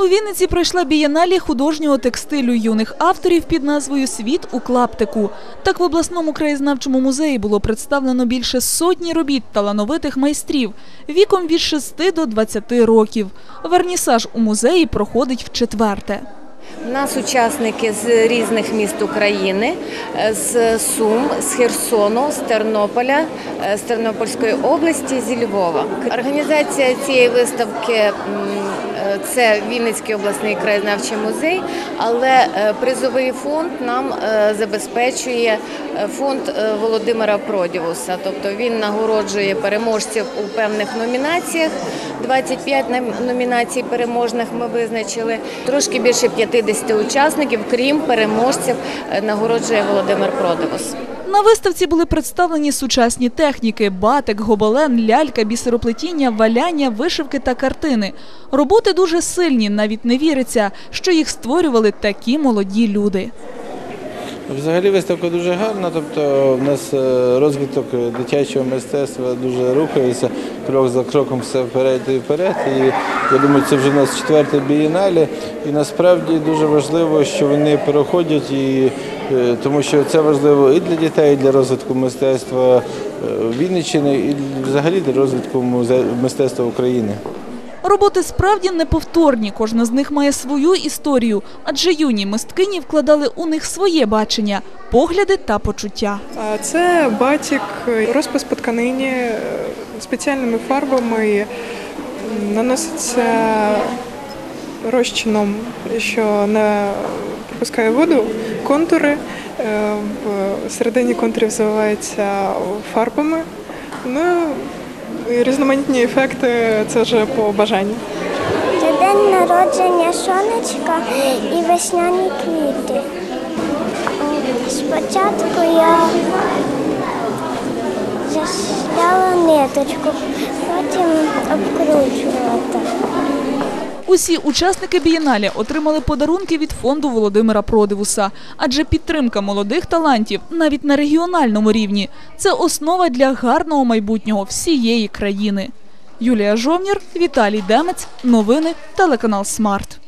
У Вінниці пройшла бієналі художнього текстилю юних авторів під назвою Світ у клаптику. Так в обласному краєзнавчому музеї було представлено більше сотні робіт талановитих майстрів віком від 6 до 20 років. Вернісаж у музеї проходить в четверте. У нас учасники з різних міст України, е, з Сум, з Херсону, з Тернополя, з Тернопільської області, зі Львова. Організація цієї виставки е, це Вінницький обласний краєзнавчий музей, але е, призовий фонд нам е, забезпечує е, фонд е, Володимира Продівуса. Тобто він нагороджує переможців у певних номінаціях. 25 нам- номінацій переможних ми визначили. Трошки більше 50 учасників, крім переможців, е, нагороджує Володимир Продивус. На виставці були представлені сучасні техніки: батик, гобелен, лялька, бісероплетіння, валяння, вишивки та картини. Роботи дуже сильні, навіть не віриться, що їх створювали такі молоді люди. Взагалі виставка дуже гарна, тобто в нас е, розвиток дитячого мистецтва дуже рухається, крок за кроком все вперед і вперед. І я думаю, це вже у нас четверте бієнале. І насправді дуже важливо, що вони переходять, і, е, тому що це важливо і для дітей, і для розвитку мистецтва е, Вінниччини, і взагалі для розвитку мистецтва України. Роботи справді неповторні, кожна з них має свою історію, адже юні мисткині вкладали у них своє бачення, погляди та почуття. Це батік, розпис по тканині е, спеціальними фарбами наноситься розчином, що не пропускає воду, контури. е, В середині контурів заливаються фарбами. Ну різноманітні ефекти це вже по бажанню. Це день народження сонечка і весняні квіти. Спочатку я засняла ниточку, потім обкручувала. Усі учасники бієналі отримали подарунки від фонду Володимира Продивуса, адже підтримка молодих талантів навіть на регіональному рівні це основа для гарного майбутнього всієї країни. Юлія Жовнір, Віталій Демець, новини, телеканал Смарт.